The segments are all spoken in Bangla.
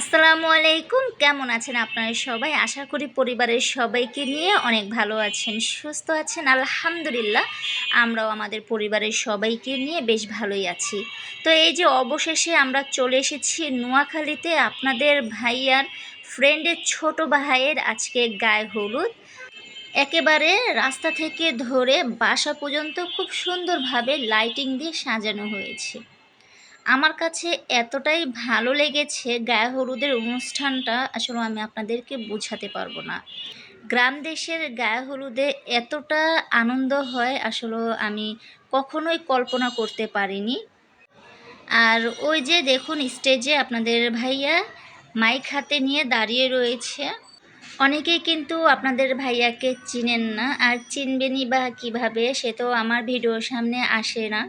আসসালামু আলাইকুম। কেমন আছেন আপনারা সবাই? আশা করি পরিবারের সবাইকে নিয়ে অনেক ভালো আছেন, সুস্থ আছেন। আলহামদুলিল্লাহ, আমরাও আমাদের পরিবারের সবাইকে নিয়ে বেশ ভালোই আছি। তো এই যে অবশেষে আমরা চলে এসেছি নোয়াখালীতে আপনাদের ভাইয়ার ফ্রেন্ডের ছোট ভাইয়ের আজকে গায়ে হলুদ। একেবারে রাস্তা থেকে ধরে বাসা পর্যন্ত খুব সুন্দরভাবে লাইটিং দিয়ে সাজানো হয়েছে। আমার কাছে এতটাই ভালো লেগেছে গায়ে হলুদের অনুষ্ঠানটা, আসলে আমি আপনাদেরকে বোঝাতে পারব না। গ্রাম দেশের গায়ে হলুদে এতটা আনন্দ হয়, আসলে আমি কখনোই কল্পনা করতে পারিনি। আর ওই যে দেখুন, স্টেজে আপনাদের ভাইয়া মাইক হাতে নিয়ে দাঁড়িয়ে রয়েছে। অনেকেই কিন্তু আপনাদের ভাইয়াকে চিনেন না, আর চিনবেনই বা কীভাবে সে তো আমার ভিডিওর সামনে আসে না।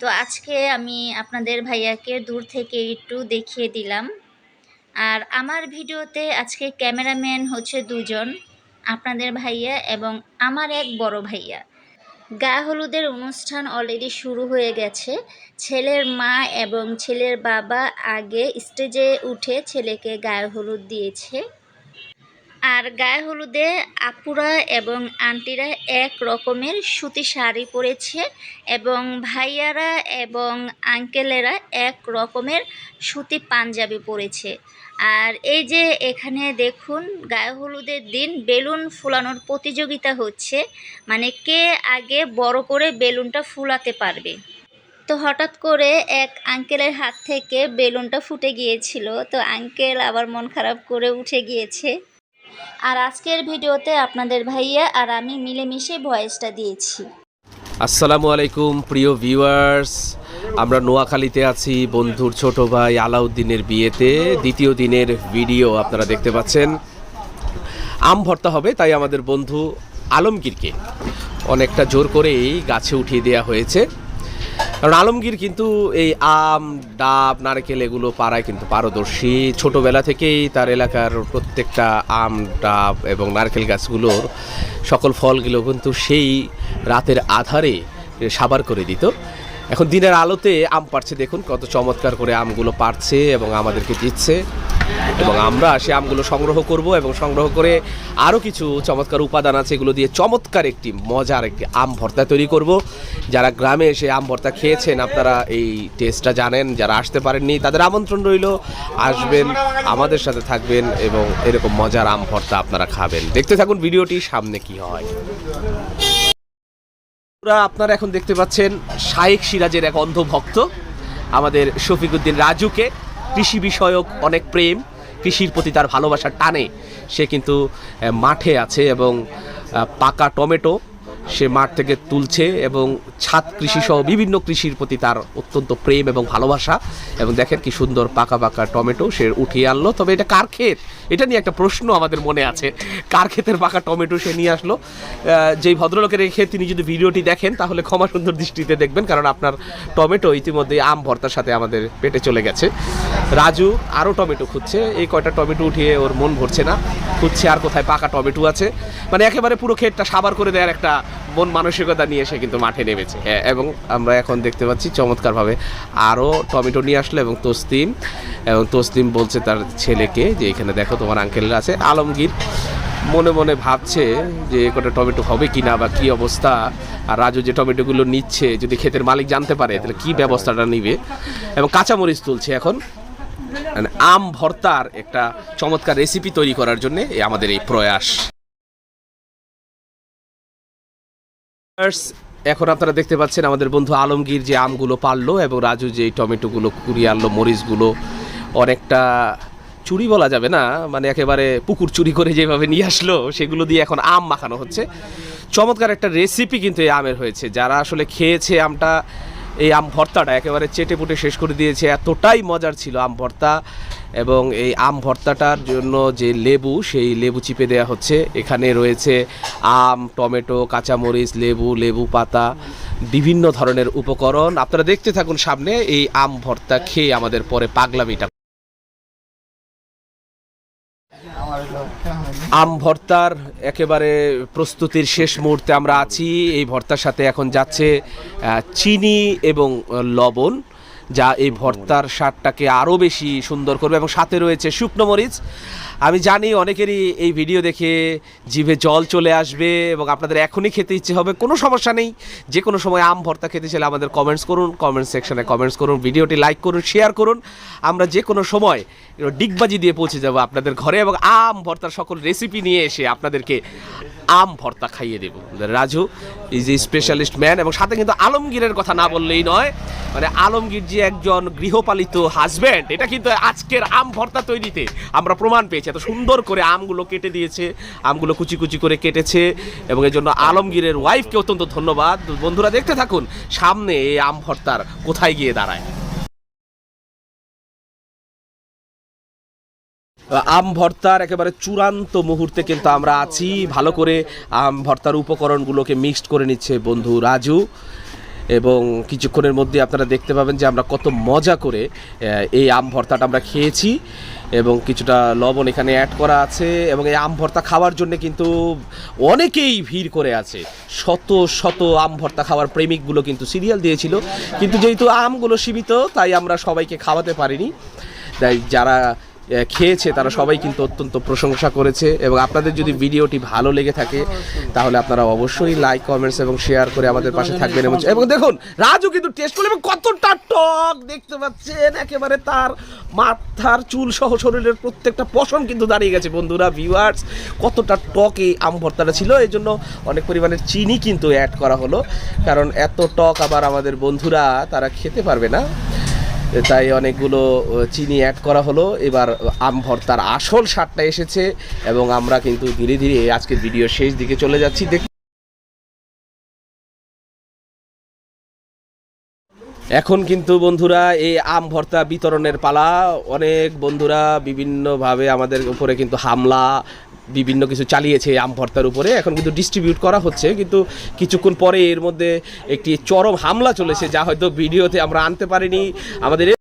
তো আজকে আমি আপনাদের ভাইয়াকে দূর থেকে একটু দেখিয়ে দিলাম। আর আমার ভিডিওতে আজকে ক্যামেরাম্যান হচ্ছে দুজন, আপনাদের ভাইয়া এবং আমার এক বড় ভাইয়া। গা হলুদের অনুষ্ঠান অলরেডি শুরু হয়ে গেছে। ছেলের মা এবং ছেলের বাবা আগে স্টেজে উঠে ছেলেকে গায়ে হলুদ দিয়েছে। আর গায়ে হলুদে আপুরা এবং আন্টিরা এক রকমের সুতি শাড়ি পরেছে এবং ভাইয়ারা এবং আঙ্কেলেরা এক রকমের সুতি পাঞ্জাবি পরেছে। আর এই যে এখানে দেখুন, গায়ে হলুদের দিন বেলুন ফুলানোর প্রতিযোগিতা হচ্ছে। মানে কে আগে বড় করে বেলুনটা ফুলাতে পারবে? তো হঠাৎ করে এক আঙ্কেলের হাত থেকে বেলুনটা ফুটে গিয়েছিল। তো আঙ্কেল আবার মন খারাপ করে উঠে গিয়েছে। আর আজকের ভিডিওতে আপনাদের ভাইয়া আর আমি মিলেমিশে ভয়েসটা দিয়েছি। আসসালামু আলাইকুম, প্রিয় ভিউয়ার্স। আমরা নোয়াখালীতে আছি, বন্ধুর ছোট ভাই আলাউদ্দিনের বিয়েতে। দ্বিতীয় দিনের ভিডিও আপনারা দেখতে পাচ্ছেন। আম ভর্তা হবে, তাই আমাদের বন্ধু আলমগীরকে অনেকটা জোর করেই গাছে উঠিয়ে দেওয়া হয়েছে। কারণ আলমগীর কিন্তু এই আম, ডাব, নারকেল এগুলো পাড়ায় কিন্তু পারদর্শী। ছোটোবেলা থেকেই তার এলাকার প্রত্যেকটা আম, ডাব এবং নারকেল গাছগুলোর সকল ফলগুলো কিন্তু সেই রাতের আধারে সাবার করে দিত। এখন দিনের আলোতে আম পারছে দেখুন কত চমৎকার করে আমগুলো পারছে এবং আমাদেরকে দিচ্ছে। এবং আমরা সে আমগুলো সংগ্রহ করব এবং সংগ্রহ করে আরও কিছু চমৎকার উপাদান আছে, এগুলো দিয়ে চমৎকার একটি মজার একটি আম ভর্তা তৈরি করব। যারা গ্রামে এসে আম ভর্তা খেয়েছেন, আপনারা এই টেস্টটা জানেন, যারা আসতে পারেননি, তাদের আমন্ত্রণ রইল। আসবেন, আমাদের সাথে থাকবেন এবং এরকম মজার আম ভর্তা আপনারা খাবেন। দেখতে থাকুন ভিডিওটি, সামনে কি হয়। আপনারা এখন দেখতে পাচ্ছেন শায়েক সিরাজের এক অন্ধভক্ত, আমাদের শফিকুদ্দিন রাজুকে। কৃষি বিষয়ক অনেক প্রেম, কৃষির প্রতি তার ভালোবাসার টানে। সে কিন্তু মাঠে আছে এবং পাকা টমেটো সে মাঠ থেকে তুলছে এবং ছাদ কৃষি সহ বিভিন্ন কৃষির প্রতি তার অত্যন্ত প্রেম এবং ভালোবাসা। এবং দেখেন কি সুন্দর পাকা পাকা টমেটো সে উঠিয়ে আনলো। তবে এটা কার ক্ষেত? এটা নিয়ে একটা প্রশ্ন আমাদের মনে আছে। কার ক্ষেতের পাকা টমেটো সে নিয়ে আসলো? যেই ভদ্রলোকের ক্ষেত তিনি যদি ভিডিওটি দেখেন, তাহলে ক্ষমা সুন্দর দৃষ্টিতে দেখবেন, কারণ আপনার টমেটো ইতিমধ্যে আম ভর্তার সাথে আমাদের পেটে চলে গেছে। রাজু আরও টমেটো খুঁজছে। এই কয়টা টমেটো উঠিয়ে ওর মন ভরছে না। খুঁজছে আর কোথায় পাকা টমেটো আছে। মানে একেবারে পুরো ক্ষেতটা সাবার করে দেওয়ার একটা মন মানসিকতা নিয়ে সে কিন্তু মাঠে নেমেছে। হ্যাঁ, এবং আমরা এখন দেখতে পাচ্ছি চমৎকারভাবে আরও টমেটো নিয়ে আসলো এবং তসলিম। এবং তসলিম বলছে তার ছেলেকে যে এখানে দেখো তোমার আঙ্কেলরা আছে। আলমগীর মনে মনে ভাবছে যে কটা টমেটো হবে কি না বা কি অবস্থা। আর রাজু যে টমেটোগুলো নিচ্ছে যদি ক্ষেতের মালিক জানতে পারে তাহলে কি ব্যবস্থাটা নিবে? এবং কাঁচামরিচ তুলছে এখন। মানে আম ভর্তার একটা চমৎকার রেসিপি তৈরি করার জন্য আমাদের এই প্রয়াস। এখন আপনারা দেখতে পাচ্ছেন আমাদের বন্ধু আলমগীর যে আমগুলো পারল এবং রাজু যে টমেটোগুলো কুড়িয়ে আনলো, মরিচগুলো অনেকটা চুরি বলা যাবে না মানে একেবারে পুকুর চুরি করে যেভাবে নিয়ে আসলো, সেগুলো দিয়ে এখন আম মাখানো হচ্ছে। চমৎকার একটা রেসিপি কিন্তু এই আমের হয়েছে। যারা আসলে খেয়েছে আমটা এই আম ভর্তাটা একেবারে চেটে পুটে শেষ করে দিয়েছে। এতটাই মজার ছিল আম ভর্তা এবং এই আম ভর্তাটার জন্য যে লেবু, সেই লেবু চিপে দেওয়া হচ্ছে। এখানে রয়েছে আম, টমেটো, কাঁচামরিচ, লেবু লেবু পাতা, বিভিন্ন ধরনের উপকরণ। আপনারা দেখতে থাকুন সামনে এই আম ভর্তা খেয়ে আমাদের পরে পাগলামিটা। আম ভর্তার একেবারে প্রস্তুতির শেষ মুহূর্তে আমরা আছি। এই ভর্তার সাথে এখন যাচ্ছে চিনি এবং লবণ। যা এই ভর্তার স্বাদটাকে আরও বেশি সুন্দর করবে এবং সাথে রয়েছে শুকনো মরিচ। আমি জানি অনেকেরই এই ভিডিও দেখে জিভে জল চলে আসবে এবং আপনাদের এখনই খেতে ইচ্ছে হবে, কোনো সমস্যা নেই। যে কোনো সময় আম ভর্তা খেতে চাইলে আমাদের কমেন্টস করুন কমেন্ট সেকশনে কমেন্টস করুন, ভিডিওটি লাইক করুন শেয়ার করুন। আমরা যে কোনো সময় ডিগবাজি দিয়ে পৌঁছে যাব আপনাদের ঘরে এবং আম ভর্তার সকল রেসিপি নিয়ে এসে আপনাদেরকে আম ভর্তা খাইয়ে দেব। Raju is a specialist man এবং সাথে কিন্তু আলমগীরের কথা না বললেই নয় মানে আলমগীর যে একজন গৃহপালিত হাজব্যান্ড এটা কিন্তু আজকের আম ভর্তা তৈরিতে আমরা প্রমাণ পেয়েছি। এত সুন্দর করে আমগুলো কেটে দিয়েছে, আমগুলো কুচি কুচি করে কেটেছে, এবং এই জন্য আলমগীরের ওয়াইফকে অত্যন্ত ধন্যবাদ। বন্ধুরা, দেখতে থাকুন, সামনে এই আম ভর্তার কোথায় গিয়ে দাঁড়ায়। আম ভর্তার একেবারে চূড়ান্ত মুহূর্তে কিন্তু আমরা আছি। ভালো করে আম ভর্তার উপকরণগুলোকে মিক্সড করে নিচ্ছে বন্ধু রাজু। এবং কিছুক্ষণের মধ্যে আপনারা দেখতে পাবেন যে আমরা কত মজা করে এই আম ভর্তাটা আমরা খেয়েছি। এবং কিছুটা লবণ এখানে অ্যাড করা আছে। এবং এই আম ভর্তা খাওয়ার জন্য কিন্তু অনেকেই ভিড় করে আছে। শত শত আম ভর্তা খাওয়ার প্রেমিকগুলো কিন্তু সিরিয়াল দিয়েছিল। কিন্তু যেহেতু আমগুলো সীমিত, তাই আমরা সবাইকে খাওয়াতে পারিনি। তাই যারা খেয়েছে, তারা সবাই কিন্তু অত্যন্ত প্রশংসা করেছে এবং আপনাদের যদি ভিডিওটি ভালো লেগে থাকে, তাহলে আপনারা অবশ্যই লাইক কমেন্টস এবং শেয়ার করে আমাদের পাশে থাকবেন এবং এবং দেখুন, রাজু কিন্তু টেস্ট করলে এবং কতটা টক দেখতে পাচ্ছেন, একেবারে তার মাথার চুল সহ শরীরের প্রত্যেকটা পশম কিন্তু দাঁড়িয়ে গেছে, বন্ধুরা ভিউয়ার্স কতটা টক এই আম ভর্তাটা ছিল। এই জন্য অনেক পরিমাণের চিনি কিন্তু অ্যাড করা হলো, কারণ এত টক আবার আমাদের বন্ধুরা, তারা খেতে পারবে না। তাই অনেকগুলো চিনি অ্যাড করা হলো। এবার আম ভর্তার আসল স্বাদটা এসেছে এবং আমরা কিন্তু ধীরে ধীরে আজকে ভিডিও শেষ দিকে চলে যাচ্ছি। এখন কিন্তু বন্ধুরা এই আম ভর্তা বিতরণের পালা। অনেক বন্ধুরা বিভিন্নভাবে আমাদের উপরে কিন্তু হামলা, বিভিন্ন কিছু চালিয়েছে আম ভর্তার উপরে। এখন কিন্তু ডিস্ট্রিবিউট করা হচ্ছে, কিন্তু কিছুক্ষণ পরে এর মধ্যে একটি চরম হামলা চলেছে, যা হয়তো ভিডিওতে আমরা আনতে পারিনি। আমাদের